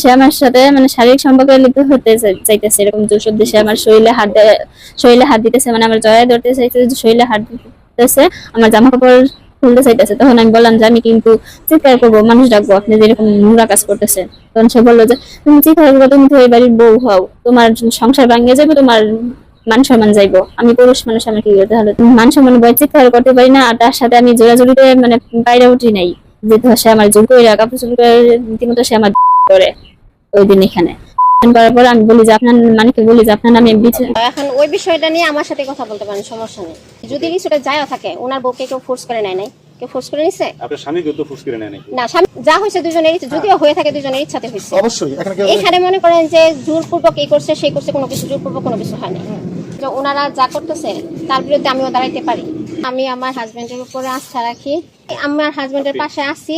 সে আমার সাথে মানে শারীরিক সম্পর্কে লিপ্ত হতে চাইতেছে, এরকম জোর সে আমার শরীরে হাত শরীরে হাত দিতেছে মানে আমার জয়া ধরতে চাইতেছে শরীরে হাত দিতেছে, আমার জামা কাপড় খুলতে চাইতেছে, তখন আমি বললাম যে, আমি কিন্তু চিৎকার করব, মানুষ ডাকবো, আপনি যেরকম নোংরা কাজ করতেছে তখন সে বলল যে, তুমি চিৎকার করব, তুমি তো এই বাড়ির বউ হও, তোমার সংসার ভাঙিয়ে যাবে তোমার মান সম্মান যাইবো। আমি পুরুষ মানুষ, আমার কি করতে হলো মান সম্মান বই চিৎকার করতে পারি না, আর তার সাথে আমি জোরাজুরিতে মানে বাইরে উঠি নাই। সে আমার জোর করে করে রীতিমতো সে আমার করে ওই দিন এখানে। করার পর আমি বলি যে আপনার মানিকে বলি যে আপনার নামে এখন ওই বিষয়টা নিয়ে আমার সাথে কথা বলতে পারেন সমস্যা নেই। যদি কিছুটা যায়ও থাকে ওনার বউকে কেউ ফোর্স করে নেয় নাই। কেউ ফোর্স করে নিছে? আপনার স্বামী তো ফুস করে নেয় নাকি না স্বামী- যা হয়েছে দুজনের ইচ্ছে যদিও হয়ে থাকে দুজনের ইচ্ছাতে হয়েছে। অবশ্যই এখানে মনে করেন যে জোরপূর্বক এই করছে সেই করছে কোনো কিছু জোরপূর্বক কোনো কিছু হয়নি। যে ওনারা যা করতেছে তার বিরুদ্ধে আমিও দাঁড়াইতে পারি। আমি আমার হাজবেন্ডের উপরে আস্থা রাখি। আমার হাজবেন্ডের পাশে আছি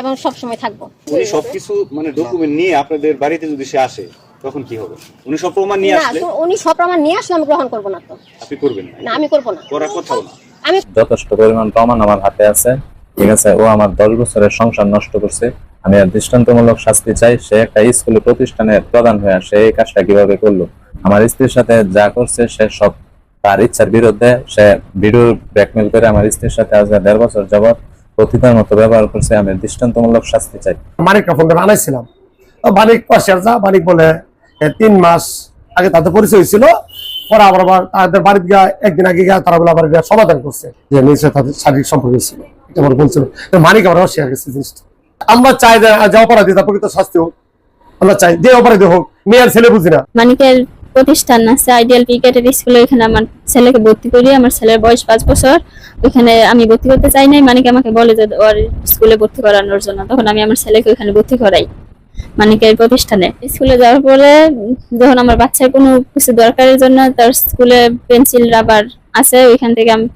এবং সব সময় থাকব। উনি সবকিছু মানে ডকুমেন্ট নিয়ে আপনাদের বাড়িতে যদি সে আসে তখন কি হবে? উনি সব প্রমাণ নিয়ে আসলে? তো উনি সব প্রমাণ নিয়ে আসলে আমি গ্রহণ করব না তো। আপনি করবেন না? না আমি করব না। করার কথাও না। আমি যথেষ্ট পরিমাণ প্রমাণ আমার হাতে আছে। ঠিক আছে ও আমার দশ বছরের সংসার নষ্ট করছে। আমি আর দৃষ্টান্তমূলক শাস্তি চাই। সে একটা স্কুলে প্রতিষ্ঠানের প্রধান হয়ে সে এই কাজটা কীভাবে করল? আমার স্ত্রীর সাথে যা করছে সে সব তার ইচ্ছার বিরুদ্ধে সে ভিডিও ব্ল্যাকমেল করে আমার স্ত্রীর সাথে আজ দেড় বছর যাবৎ প্রতিটার মতো ব্যবহার করছে আমি দৃষ্টান্তমূলক শাস্তি চাই। মানিকটা ফোন করে আনাইছিলাম। মানিক পাশে যা মানিক বলে তিন মাস আগে তাদের পরিচয় হয়েছিল পরে আবার আবার তাদের বাড়িতে গিয়া একদিন আগে গিয়ে তারা বলে আবার গিয়া সমাধান করছে যে নিশ্চয় তাদের শারীরিক সম্পর্ক ছিল এটা আমার বলছিল। মানিক আবার অস্বীকার করছে জিনিসটা। আমরা চাই যে যে অপরাধী তার প্রকৃত শাস্তি হোক আমরা চাই যে অপরাধী হোক মেয়ের ছেলে বুঝি না। মানিকের প্রতিষ্ঠান আছে আইডিয়াল ক্রিকেটের স্কুলে ওইখানে আমার ছেলেকে ভর্তি করি। আমার ছেলের বয়স পাঁচ বছর। ওইখানে আমি ভর্তি করতে চাই নাই মানিক আমাকে বলে যে ওর স্কুলে ভর্তি করানোর জন্য। তখন আমি আমার ছেলেকে ওইখানে ভর্তি করাই মানিকের প্রতিষ্ঠানে। স্কুলে যাওয়ার পরে যখন আমার বাচ্চার কোনো কিছু দরকারের জন্য, তার স্কুলে পেন্সিল রাবার আছে, ওইখান থেকে আমি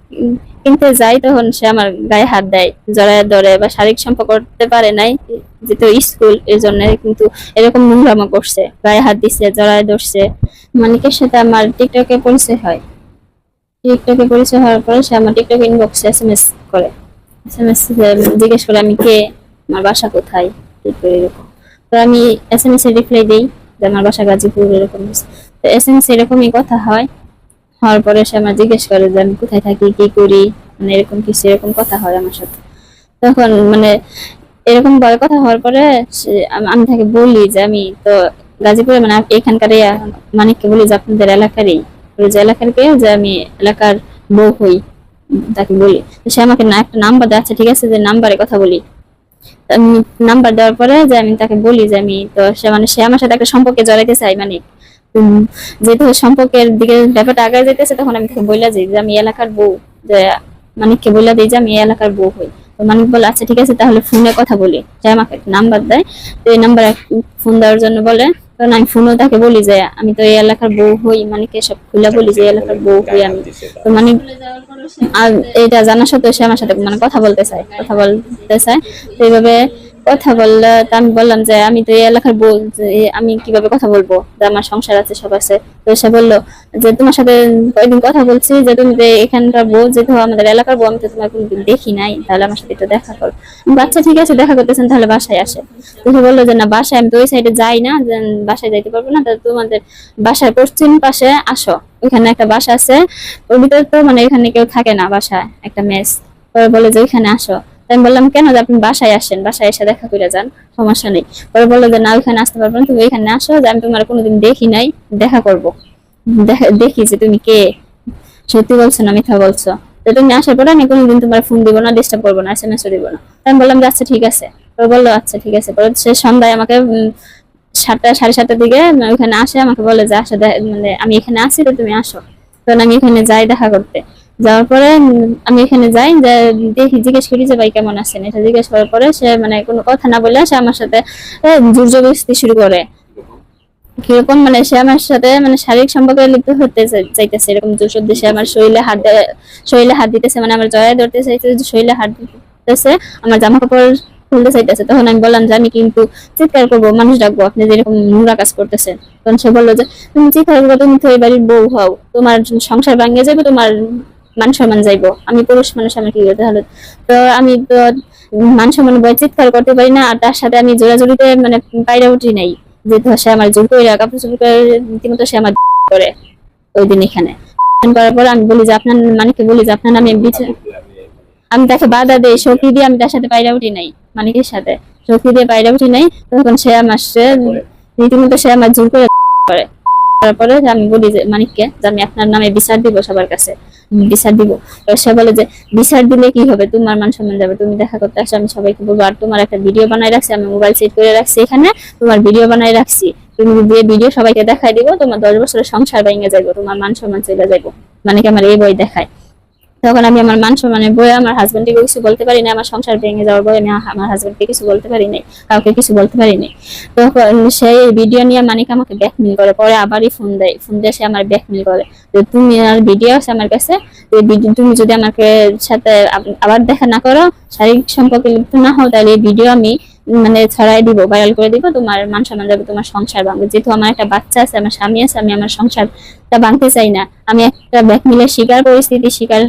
কিনতে যাই, তখন সে আমার গায়ে হাত দেয়, জড়ায় ধরে বা শারীরিক সম্পর্ক করতে পারে নাই, যেহেতু স্কুল এই জন্য কিন্তু এরকম নোংরামো করছে, গায়ে হাত দিচ্ছে জড়ায় ধরছে। মানিকের সাথে আমার টিকটকে পরিচয় হয়। টিকটকে পরিচয় হওয়ার পরে সে আমার টিকটক ইনবক্সে এস এম এস করে। এস এম এস জিজ্ঞেস করে, আমি কে? আমার বাসা কোথায়? এরকম। তো আমি এস এম এস এর রিপ্লাই দিই যে, আমার বাসা গাজীপুর, এরকম। এস এম এস এরকমই কথা হয়। হওয়ার পরে সে আমার জিজ্ঞেস করে যে আমি কোথায় থাকি কি করি? মানে এরকম কিছু এরকম কথা হয় আমার সাথে? তখন মানে এরকম বড় কথা হওয়ার পরে আমি তাকে বলি যে আমি তো গাজীপুরে মানে আপ- এখানকার মানিককে বলি যে আপনাদের এলাকারই। যে এলাকার কে? যে আমি এলাকার বউ হই। তাকে বলি। তো সে আমাকে না একটা নাম্বার দেয় আচ্ছা ঠিক আছে যে নাম্বারে কথা বলি। নাম্বার দেওয়ার পরে যে আমি তাকে বলি যে আমি তো সে মানে সে আমার সাথে একটা সম্পর্কে জড়াইতে চাই মানে উম, যেহেতু সম্পর্কের দিকে ব্যাপারটা যেতেছে, তখন আমি যে আমি এলাকার বউ, যে মানিককে যে আমি এলাকার বউ হই। মানিক বলে আচ্ছা ঠিক আছে, তাহলে ফোনে কথা বলি। সে আমাকে নাম্বার দেয়, তো এই নাম্বার ফোন দেওয়ার জন্য বলে। কারণ আমি ফোনও তাকে বলি যে, আমি তো এই এলাকার বউ হই। মানিকে সব খুলে বলি যে এলাকার বউ হই আমি। তো মানিক আর এটা জানা সত্ত্বেও সে আমার সাথে মানে কথা বলতে চায়, কথা বলতে চায়। তো এইভাবে কথা বললে আমি বললাম যে আমি তো এই এলাকার বউ আমি কীভাবে কথা বলব? যে আমার সংসার আছে, সব আছে। তো সে বলল যে, তোমার সাথে কয়েকদিন কথা বলছি, যে তুমি যে এখানকার বউ যেহেতু আমাদের এলাকার বউ, আমি তো তোমার কোনোদিন দেখি নাই। তাহলে আমার সাথে একটু দেখা করো। বাচ্চা ঠিক আছে, দেখা করতেছেন, তাহলে বাসায় আসে। তো সে বলল যে, না, বাসায় আমি তো ওই সাইডে যাই না বাসায় যাইতে পারব না, তাহলে তোমাদের বাসায় পশ্চিম পাশে আসো। ওইখানে একটা বাসা আছে, ওর ভিতরে তো মানে এখানে কেউ থাকে না বাসায়, একটা মেস। বলে যে, ওইখানে আসো। তো আমি বললাম, কেন যে আপনি বাসায় আসেন? বাসায় এসে দেখা করে যান, সমস্যা নেই। পরে বলল যে, না, ওইখানে আসতে পারব না। তুমি ওইখানে আসো যে, আমি তোমার কোনোদিন দেখি নাই, দেখা করব। দেখি যে তুমি কে। সত্যি বলছো না মিথ্যা বলছো? তো তুমি আসার পরে আমি কোনোদিন তোমার ফোন দিব না ডিস্টার্ব করব না এস এম এসও দিব না। আমি বললাম যে আচ্ছা ঠিক আছে। পরে বলল আচ্ছা ঠিক আছে। পরে সে সন্ধ্যায় আমাকে সাতটা, সাড়ে সাতটার দিকে ওইখানে আসে, আমাকে বলে যে, আসো মানে আমি এখানে আসি তো তুমি আসো। তখন আমি এখানে যাই দেখা করতে। যাওয়ার পরে আমি এখানে যাই দেখি, জিজ্ঞেস করি যে, ভাই, কেমন আছেন? এটা জিজ্ঞেস করার পরে সে মানে কোনো কথা না বলে সে আমার সাথে জোর জবরদস্তি শুরু করে। কীরকম মানে সে আমার সাথে মানে শারীরিক সম্পর্কে লিপ্ত হতে চাইতেছে, এরকম জোর সে আমার শরীরে হাত শরীরে হাত দিতেছে মানে আমার জয়া ধরতে চাইতেছে শরীরে হাত দিতেছে, আমার জামা কাপড় খুলতে চাইতেছে, তখন আমি বললাম যে, আমি কিন্তু চিৎকার করব, মানুষ ডাকবো, আপনি যেরকম নোংরা কাজ করতেছেন। তখন সে বলল যে, তুমি চিৎকার করব তুমি তো এই বাড়ির বউ হও, তোমার সংসার ভাঙিয়ে যাবে, তোমার মান সম্মান যাইবো। আমি পুরুষ মানুষ আমার কি করতে হলো? তো আমি তো মান সম্মান চিৎকার করতে পারি না, আর তার সাথে আমি জোরাজুরিতে মানে উঠি নাই। সে আমার জোর করে কাপড় করে রীতিমতো সে আমার করে ওই দিন এখানে। করার পর আমি বলি যে, আপনার মানিককে বলি যে, আপনার নামে আমি তাকে বাধা দেই, শক্তি দিয়ে আমি তার সাথে বাইরে উঠি নাই, মানিকের সাথে। শক্তি দিয়ে বাইরে উঠি নাই, তখন সে আমার সে রীতিমতো সে আমার জোর করে করে। তারপরে আমি বলি যে, মানিককে, যে আমি আপনার নামে বিচার দিব সবার কাছে। বিচার দিব। সে বলে যে, বিচার দিলে কি হবে? তোমার মান সম্মান যাবে। তুমি দেখা করতে আসো, আমি সবাইকে বলব, আর তোমার একটা ভিডিও বানাই রাখছি, আমি মোবাইল সেট করে রাখছি এখানে, তোমার ভিডিও বানাই রাখছি। তুমি দিয়ে ভিডিও সবাইকে দেখাই দিব, তোমার দশ বছরের সংসার ভেঙে যাইবো, তোমার মান সম্মান চলে যাইবো। মানে কি আমার এই বই দেখায়। তখন আমি আমার মান সম্মানের বই আমার হাজবেন্ডকে কিছু বলতে পারি না আমার সংসার ভেঙে যাওয়ার বই আমি আমার হাজবেন্ডকে কিছু বলতে পারি নাই, কাউকে কিছু বলতে পারি নাই। তখন সেই ভিডিও নিয়ে মানিক আমাকে ব্যাকমিল করে, পরে আবারই ফোন দেয় ফোন দিয়ে সে আমার ব্যাকমিল করে যে তুমি আর ভিডিও আছে আমার কাছে তুমি যদি আমাকে সাথে আবার দেখা না করো, শারীরিক সম্পর্কে লিপ্ত না হও, তাহলে এই ভিডিও আমি মানে ছড়াই দিব ভাইরাল করে দিব, তোমার মান সম্মান যাবে, তোমার সংসার ভাঙবে। যেহেতু আমার একটা বাচ্চা আছে, আমার স্বামী আছে, আমি আমার সংসারটা ভাঙতে চাই না। আমি একটা ব্যাকমিলের শিকার পরিস্থিতি শিকার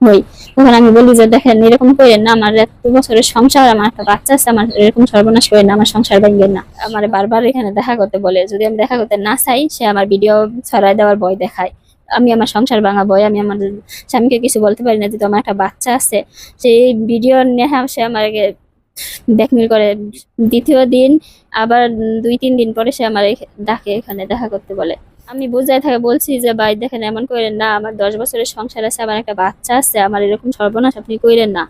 হই। তখন আমি বলি যে, দেখেন, এরকম করে না, আমার এত বছরের সংসার, আমার একটা বাচ্চা আছে, আমার এরকম সর্বনাশ করে না, আমার সংসার ভাঙবে না। আমার বারবার এখানে দেখা করতে বলে, যদি আমি দেখা করতে না চাই, সে আমার ভিডিও ছড়াই দেওয়ার ভয় দেখায়। আমি আমার সংসার ভাঙা ভয়, আমি আমার স্বামীকে কিছু বলতে পারি না, যেহেতু আমার একটা বাচ্চা আছে, সেই ভিডিও নেহা সে আমাকে ব্যাকমিল করে। দ্বিতীয় দিন, আবার দুই তিন দিন পরে সে আমার ডাকে এখানে দেখা করতে বলে। আমি বুঝাই থাকে বলছি যে, ভাই, দেখেন, এমন করেন না, আমার দশ বছরের সংসার আছে, আমার একটা বাচ্চা আছে, আমার এরকম সর্বনাশ আপনি কইরেন না।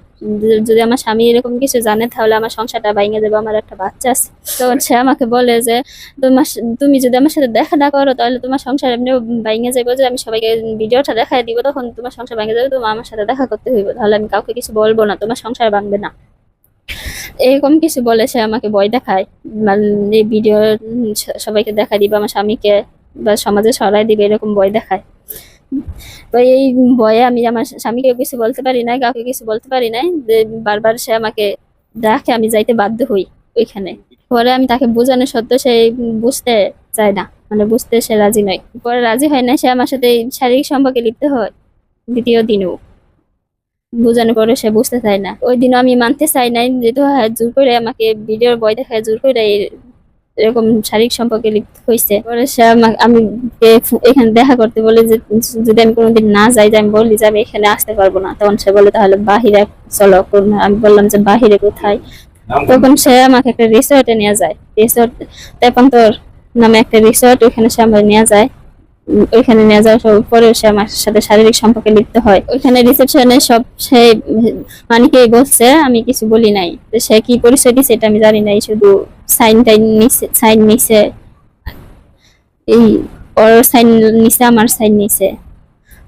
যদি- আমার স্বামী এরকম কিছু জানে, তাহলে আমার সংসারটা ভাঙে যাবে আমার একটা বাচ্চা আছে। তখন সে আমাকে বলে যে, তোমার তুমি যদি আমার সাথে দেখা না করো, তাহলে তোমার সংসার এমনি ভাঙে যাবে যে, আমি সবাইকে ভিডিওটা দেখাই দিব, তখন তোমার সংসার ভাঙে যাবে, তোমার আমার সাথে দেখা করতে হইব। তাহলে আমি কাউকে কিছু বলব না, তোমার সংসার ভাঙবে না। এরকম কিছু বলে সে আমাকে ভয় দেখায়। মানে ভিডিও সবাইকে দেখা দিবে, আমার স্বামীকে। বা সমাজে সরাই দিবে এরকম ভয় দেখায়। তো এই ভয়ে আমি আমার স্বামীকে কিছু বলতে পারি না কাউকে কিছু বলতে পারি না যে বারবার সে আমাকে ডাকে আমি যাইতে বাধ্য হই ওইখানে। পরে আমি তাকে বোঝানো সত্ত্বেও সে বুঝতে চায় না মানে বুঝতে সে রাজি নয়। পরে রাজি হয় না সে আমার সাথে শারীরিক সম্পর্কে লিপ্ত হয় দ্বিতীয় দিনও। বোঝানোর পরে সে বুঝতে চায় না। ওই দিনও আমি মানতে চাই নাই যেহেতু হ্যাঁ, জোর করে আমাকে ভিডিওর বয় দেখায় জোর করে এরকম শারীরিক সম্পর্কে লিপ্ত হয়েছে পরে সে আমাকে আমি এখানে দেখা করতে বলে যে যদি আমি কোনোদিন না যাই যে আমি বলি যে আমি এখানে আসতে পারব না। তখন সে বলে তাহলে বাহিরে চলো আমি বললাম যে বাহিরে কোথায়? তখন সে আমাকে একটা রিসোর্টে নিয়ে যায়। রিসোর্ট তেপান্তর নামে একটা রিসোর্ট ওইখানে সে আমার নিয়ে যায়। ওইখানে নিয়ে যাওয়ার পরেও সে আমার সাথে শারীরিক সম্পর্কে লিপ্ত হয়। ওইখানে রিসেপশনে সব সে মানিকেই বলছে আমি কিছু বলি নাই। সে কি পরিচয় দিছে এটা আমি জানি নাই শুধু সাইন টাইন নিছে, সাইন নিছে। এই ওর সাইন নিছে, আমার সাইন নিছে।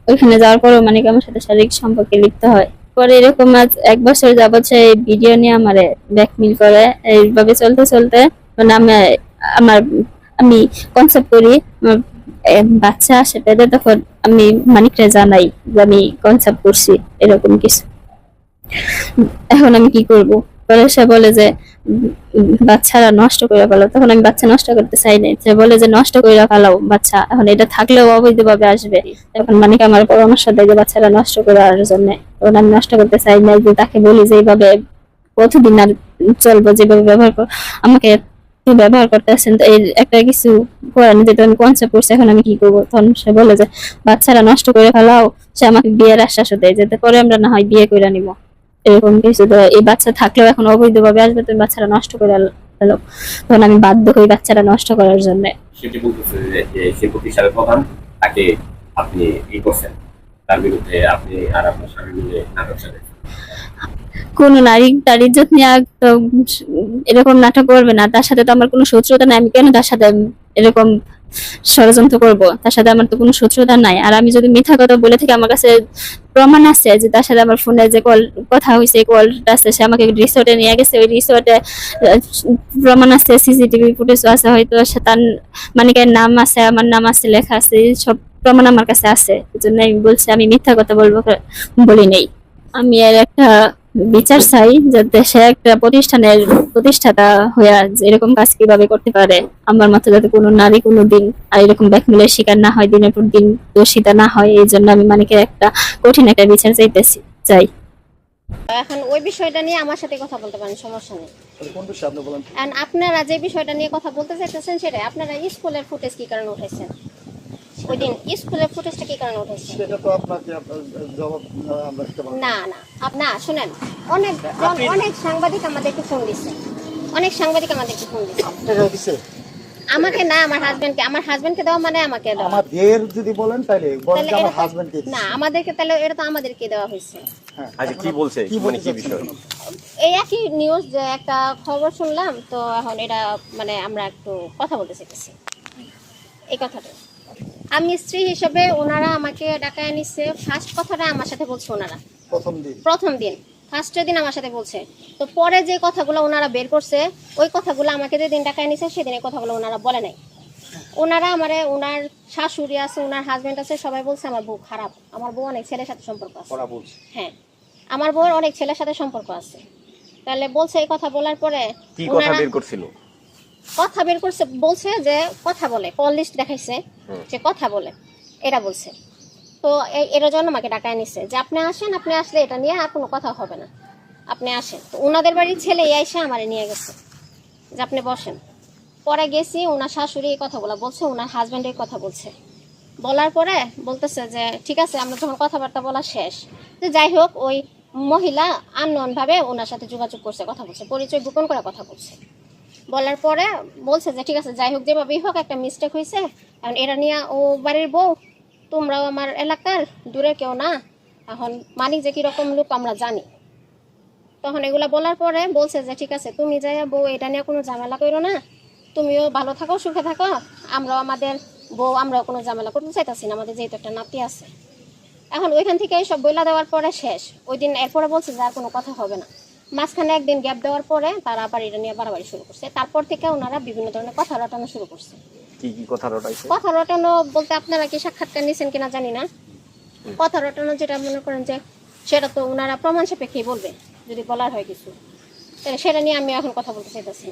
ওইখানে যাওয়ার পরেও মানিক আমার সাথে শারীরিক সম্পর্কে লিপ্ত হয়। পরে এরকম আজ এক বছর যাবৎ সে ভিডিও নিয়ে আমারে ব্যাকমিল করে। এইভাবে চলতে চলতে মানে আমি, আমার, আমি কনসেপ্ট করি বাচ্চা আসে পেটে, তখন আমি মানিকরে জানাই যে আমি কনসেপ্ট করছি, এরকম কিছু। এখন আমি কি করব? পরে সে বলে যে বাচ্চারা নষ্ট করে ফেলো। তখন আমি বাচ্চা নষ্ট করতে চাই নাই। সে বলে যে নষ্ট করে ফেলাও বাচ্চা। এখন এটা থাকলেও অবৈধভাবে আসবে। তখন মানিক আমার পরামর্শ দেয় যে বাচ্চারা নষ্ট করার জন্য। তখন আমি নষ্ট করতে চাই নাই যে তাকে বলি যে এইভাবে কতদিন আর চলবো যেভাবে ব্যবহার কর আমাকে ব্যবহার করতেছেন। তো এর একটা কিছু করার নেই, যেটা আমি কনসেপ্ট করছি এখন আমি কি করব? তখন সে বলে যে বাচ্চারা নষ্ট করে ফেলাও। সে আমাকে বিয়ের আশ্বাসও দেয় যাতে পরে আমরা না হয় বিয়ে করে নিব। এরকম কিছু তো এই বাচ্চা থাকলেও এখন অবৈধভাবে আসবে তুমি বাচ্চারা নষ্ট করে ফেলো তখন আমি বাধ্য হই বাচ্চারা নষ্ট করার জন্য। সেটি বলতেছে যে যে সে প্রতিষ্ঠানের প্রধান তাকে আপনি ই করছেন। তার বিরুদ্ধে আপনি আর আপনার স্বামী মিলে নাটক সাজেন কোন নারী তার ইজ্জত নিয়ে তো এরকম নাটক করবে না। তার সাথে তো আমার কোনো শত্রুতা নাই। আমি কেন তার সাথে এরকম ষড়যন্ত্র করব, তার সাথে আমার তো কোনো শত্রুতা নাই। আর আমি যদি মিথ্যা কথা বলে থাকি, আমার কাছে প্রমাণ আছে যে তার সাথে আমার ফোনে যে কল, কথা হয়েছে কলটা আছে, সে আমাকে রিসোর্টে নিয়ে গেছে। ওই রিসোর্টে প্রমাণ আছে সিসিটিভি ফুটেজ আছে, হয়তো সে তার মানিকের নাম আছে, আমার নাম আছে, লেখা আছে সব প্রমাণ আমার কাছে আছে। এই জন্য আমি বলছি, আমি মিথ্যা কথা বলব বলি নেই আমি এর একটা বিচার চাই যাতে সে একটা প্রতিষ্ঠানের প্রতিষ্ঠাতা হয়ে এরকম কাজ কীভাবে করতে পারে। আমার মতো যাতে কোনো নারী কোনো দিন আর এরকম ব্যাকমিলের শিকার না হয় দিনের পর দিন দোষিতা না হয় এই জন্য আমি মানিকের একটা কঠিন একটা বিচার চাইতেছি চাই। এখন ওই বিষয়টা নিয়ে আমার সাথে কথা বলতে পারেন সমস্যা নেই। আপনারা যে বিষয়টা নিয়ে কথা বলতে চাইতেছেন সেটাই আপনারা স্কুলের ফুটেজ কি কারণে উঠেছেন? ওই দিন স্কুলের ফুটেজটা কি কারণে উঠেছেন সেটা তো আপনাকে জবাব আমরা না। না আপ- শুনেন অনেক অনেক সাংবাদিক আমাদেরকে ফোন দিচ্ছে অনেক সাংবাদিক আমাদেরকে ফোন দিচ্ছে আপনারা দিছে? আমাকে না আমার হাজবেন্ডকে আমার হাজবেন্ডকে দেওয়া মানে আমাকে দেওয়া। আমাদের যদি বলেন তাহলে বলেন আমার হাজবেন্ডকে না আমাদেরকে তাহলে এটা তো আমাদেরকে দেওয়া হয়েছে। হ্যাঁ। আচ্ছা কি বলছে? কি মানে কি বিষয়? এই একই নিউজ যে একটা খবর শুনলাম তো এখন এটা মানে আমরা একটু কথা বলতে চাইতেছি। এই কথাটা আমি স্ত্রী হিসেবে ওনারা আমাকে ডাকায় নিচ্ছে ফার্স্ট কথাটা আমার সাথে বলছে ওনারা। প্রথম দিন? প্রথম দিন। ফার্স্টের দিন আমার সাথে বলছে। তো পরে যে কথাগুলো ওনারা বের করছে ওই কথাগুলো আমাকে যে দিন টাকায় নিছে সেদিন এই কথাগুলো ওনারা বলে নাই। ওনারা আমারে ওনার শাশুড়ি আছে ওনার হাজবেন্ড আছে সবাই বলছে আমার বউ খারাপ। আমার বউ অনেক ছেলের সাথে সম্পর্ক আছে। হ্যাঁ। আমার বউয়ের অনেক ছেলের সাথে সম্পর্ক আছে। তাহলে বলছে এই কথা বলার পরে কি কথা ওনারা- বের করছিল? কথা বের করছে বলছে যে কথা বলে কল লিস্ট দেখাইছে যে কথা বলে এটা বলছে। তো এটার জন্য আমাকে ডাকায় নিচ্ছে যে আপনি আসেন আপনি আসলে এটা নিয়ে আর কোনো কথা হবে না। আপনি আসেন। তো ওনাদের বাড়ির ছেলে এসে আমারে নিয়ে গেছে যে আপনি বসেন। পরে গেছি ওনার শাশুড়ি এই কথাগুলো বলছে ওনার হাজব্যান্ডের কথা বলছে। বলার পরে বলতেছে যে ঠিক আছে আমরা যখন কথাবার্তা বলা শেষ। যে যাই হোক ওই মহিলা আননোন ভাবে ওনার সাথে যোগাযোগ করছে কথা বলছে পরিচয় গোপন করে কথা বলছে। বলার পরে বলছে যে, ঠিক আছে, যাই হোক, যেভাবেই হোক, একটা মিস্টেক হয়েছে। এখন এটা নিয়ে ও বাড়ির বউ, তোমরাও আমার এলাকার, দূরে কেউ না। এখন মানিক যে কীরকম লোক আমরা জানি। তখন এগুলা বলার পরে বলছে যে, ঠিক আছে, তুমি যাই বউ, এটা নিয়ে কোনো ঝামেলা করো না। তুমিও ভালো থাকো, সুখে থাকো। আমরাও আমাদের বউ, আমরাও কোনো ঝামেলা করতে চাইতেছি না। আমাদের যেহেতু একটা নাতি আছে। এখন ওইখান থেকে সব বইলা দেওয়ার পরে শেষ। ওই দিন এরপরে বলছে যে, আর কোনো কথা হবে না। মাঝখানে একদিন গ্যাপ দেওয়ার পরে তারা আবার এটা নিয়ে বাড়াবাড়ি শুরু করছে। তারপর থেকে ওনারা বিভিন্ন ধরনের কথা রটানো শুরু করছে। কি কি কথা রটাইছে? কথা রটানো বলতে আপনারা কি সাক্ষাৎকার নিয়েছেন কিনা জানি না। কথা রটানো যেটা মনে করেন যে সেটা তো ওনারা প্রমাণ সাপেক্ষেই বলবে যদি বলার হয় কিছু। তাহলে সেটা নিয়ে আমি এখন কথা বলতে চাইতেছি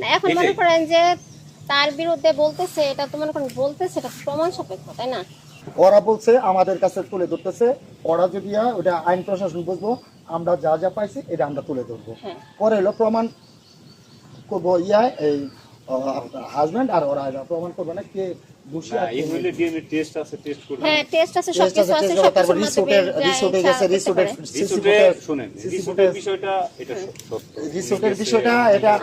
না। এখন মনে করেন যে তার বিরুদ্ধে বলতেছে এটা তো মনে করেন বলতেছে এটা প্রমাণ সাপেক্ষ তাই না? ওরা বলছে আমাদের কাছে তুলে ধরতেছে। ওরা যদি হয়, ওটা আইন প্রশাসন বুঝব আমরা যা যা পাইছি এটা আমরা তুলে ধরবো। হ্যাঁ। পরে হলো প্রমাণ করব ইয়া এই হাজবেন্ড আর ওরা প্রমাণ করবে না কে হ্যাঁ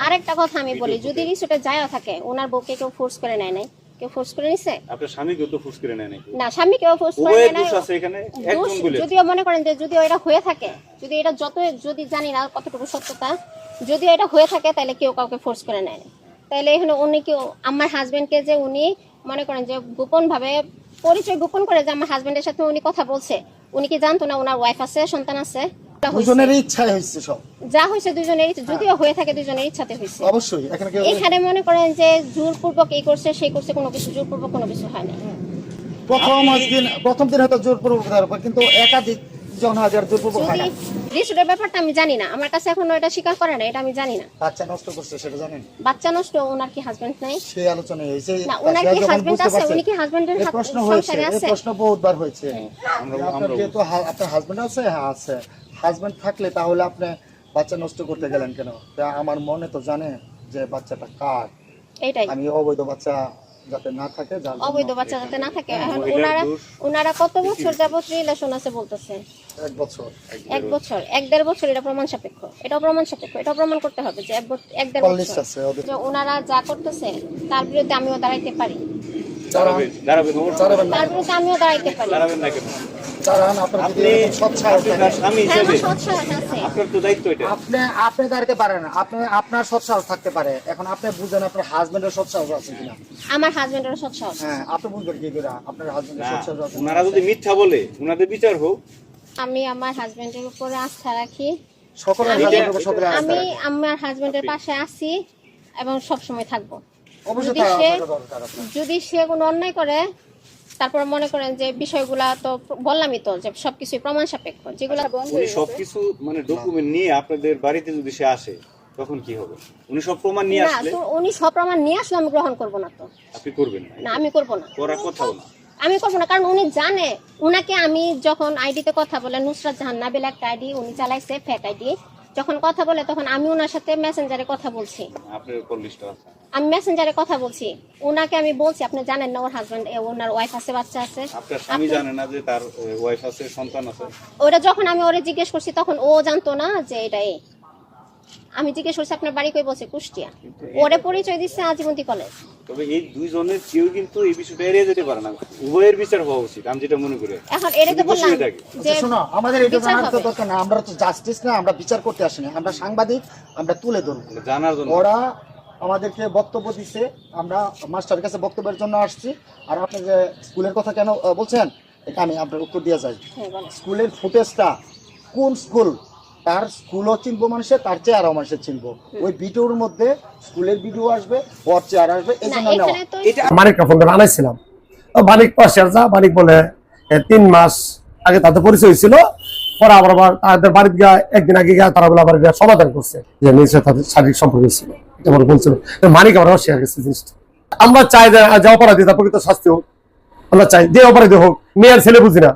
আরেকটা কথা আমি বলি যদি রিসোর্টে যায়ও থাকে ওনার বউকে কেউ ফোর্স করে নেয় নাই কেউ ফোর্স করে নিছে? আপনার স্বামীকেও তো ফুস করে নেয় নাকি? না স্বামী কেউ ফোর্স করে নেয় দোষ নাই আছে এখানে? একজন বলে। যদিও মনে করেন যে যদিও এটা হয়ে থাকে যদি এটা যত যদি জানি না কতটুকু সত্যতা যদি এটা হয়ে থাকে তাহলে কেউ কাউকে ফোর্স করে নেয় না তাহলে এখানে উনি কেউ আমার হাজবেন্ডকে যে উনি মনে করেন যে গোপন ভাবে পরিচয় গোপন করে যে আমার হাজবেন্ডের সাথে উনি কথা বলছে উনি কি জানতো না ওনার ওয়াইফ আছে সন্তান আছে? এটা হয়েছে। দুজনের ইচ্ছাই হয়েছে সব। যা হয়েছে দুজনের ইচ্ছা- যদিও হয়ে থাকে দুজনের ইচ্ছাতে হয়েছে অবশ্যই এখানে কেউ এখানে মনে করেন যে জোরপূর্বক এই করছে সেই করছে কোনো কিছু জোরপূর্বক কোনো কিছু হয় না প্রথম দিন প্রথম দিন হয়তো জোরপূর্বক দেওয়ার কিন্তু একাধিক জন হাজার জোরপূর্বক হয় না। রিসোর্টের ব্যাপারটা আমি জানি না আমার কাছে এখনও এটা স্বীকার করে না এটা আমি জানি না। বাচ্চা নষ্ট করছে সেটা জানেন? বাচ্চা নষ্ট ওনার কি হাজবেন্ড নাই? সেই আলোচনায় হয়েছে। না, ওনার কি বুঝতে আছে? উনি কি হাত- প্রশ্ন হয়েছে? প্রশ্ন বহুতবার হয়েছে। আমরা আপনার আমরা যেহেতু হা- আপনার হাজবেন্ড আছে হ্যাঁ আছে। হাজবেন্ড থাকলে তাহলে আপনি বাচ্চা নষ্ট করতে গেলেন কেন? তা আমার মনে তো জানে যে বাচ্চাটা কার। এটাই। আমি অবৈধ বাচ্চা যাতে না থাকে অবৈধ বাচ্চা যাতে না থাকে। এখন মহিলার ওনারা ওনারা কত বছর যাবত রিলেশন আছে বলতেছে? এক বছর। এক বছর। এক দেড় বছর এটা প্রমাণ সাপেক্ষ। এটা প্রমাণ সাপেক্ষ। এটাও প্রমাণ করতে হবে যে এক দেড় বছর। আছে যে ওনারা যা করতেছে তার বিরুদ্ধে আমিও দাঁড়াইতে পারি। দাঁড়াবেন না। তার বিরুদ্ধে আমিও দাঁড়াইতে পারি। আপনি হ্যাঁ হিসেবে আমার সৎ সাহস আছে। আপনার তো দায়িত্ব এটা। আপনি আপনি দাঁড়াতে পারেন আপনি আপনার সৎ সাহস থাকতে পারে। এখন আপনি বুঝেন আপনার হাজবেন্ডের সৎ সাহস আছে কিনা। আমার হাজবেন্ডের সৎ সাহস হ্যাঁ আপনি বুঝবেন কি করে আপনার হাজবেন্ডের সৎ সাহস আছে। ওনারা যদি মিথ্যা বলে ওনাদের বিচার হোক। আমি আমার হাজবেন্ডের উপরে আস্থা রাখি। আমি-। আমার হাজবেন্ডের পাশে আছি এবং সব সময় থাকব। অবশ্যই যদি সে- যদি সে কোনো অন্যায় করে তারপর মনে করেন যে বিষয়গুলা তো বললামই তো যে সবকিছু প্রমাণ সাপেক্ষ যেগুলো উনি সবকিছু মানে ডকুমেন্ট নিয়ে আপনাদের বাড়িতে যদি সে আসে তখন কি হবে? উনি সব প্রমাণ নিয়ে না আসলে? তো উনি সব প্রমাণ নিয়ে আসলে আমি গ্রহণ করব না তো। আপনি করবেন না? না আমি করব না। করার কথাও না। আমি করব না কারণ উনি জানে উনাকে আমি যখন আইডিতে কথা বলে নুসরাত জাহান নাবিল একটা আইডি উনি চালাইছে ফেক আইডি যখন কথা বলে তখন আমি ওনার সাথে মেসেঞ্জারে কথা বলছি। আপনার উপর লিস্ট আছে। আমি মেসেঞ্জারে কথা বলছি। ওনাকে আমি বলছি আপনি জানেন না ওর হাজবেন্ড ওনার ওয়াইফ আছে বাচ্চা আছে। আপনার স্বামী জানে না যে তার ওয়াইফ আছে সন্তান আছে। ওটা যখন আমি ওরে জিজ্ঞেস করছি তখন ও জানতো না যে এটা এ। আমি জিজ্ঞেস করছি আপনার বাড়ি কই? বলছে কুষ্টিয়া। ওরে পরিচয় দিচ্ছে আজীবন্তী কলেজ তবে এই দুইজনের কেউ কিন্তু এই বিষয়টা এড়িয়ে যেতে পারে না। উভয়ের বিচার হওয়া উচিত আমি যেটা মনে করি। এখন এটা তো বললাম যে আচ্ছা শোনো আমাদের এটা জানার তো দরকার না আমরা তো জাস্টিস না আমরা বিচার করতে আসিনি আমরা সাংবাদিক আমরা তুলে ধরবো। জানার জন্য। ওরা আমাদেরকে বক্তব্য দিছে। আমরা মাস্টারের কাছে বক্তব্যের জন্য আসছি। আর আপনি যে স্কুলের কথা কেন বলছেন এটা আমি আপনার উত্তর দিয়ে যাই। হ্যাঁ, স্কুলের ফুটেজটা কোন স্কুল? তার স্কুলও চিনবো মানুষের তার চেহারাও মানুষের চিনবো। ওই ভিডিওর মধ্যে স্কুলের ভিডিও আসবে ওর চেহারা আসবে এই জন্য মানিকটা ফোন করে আনাইছিলাম। মানিক পাশে যা মানিক বলে তিন মাস আগে তাদের পরিচয় হয়েছিল। পরে আবার আবার তাদের বাড়িতে গিয়ে একদিন আগে গিয়ে তারা বলে আবার সমাধান করছে। যে নিশ্চয় তাদের শারীরিক সম্পর্ক ছিল। আমার বলছিল। মানিক আবার শেয়ার গেছে জিনিসটা। আমরা চাই যে অপরাধী, তার প্রকৃত শাস্তি হোক। আমরা চাই যে অপরাধী হোক মেয়ের ছেলে বুঝি না।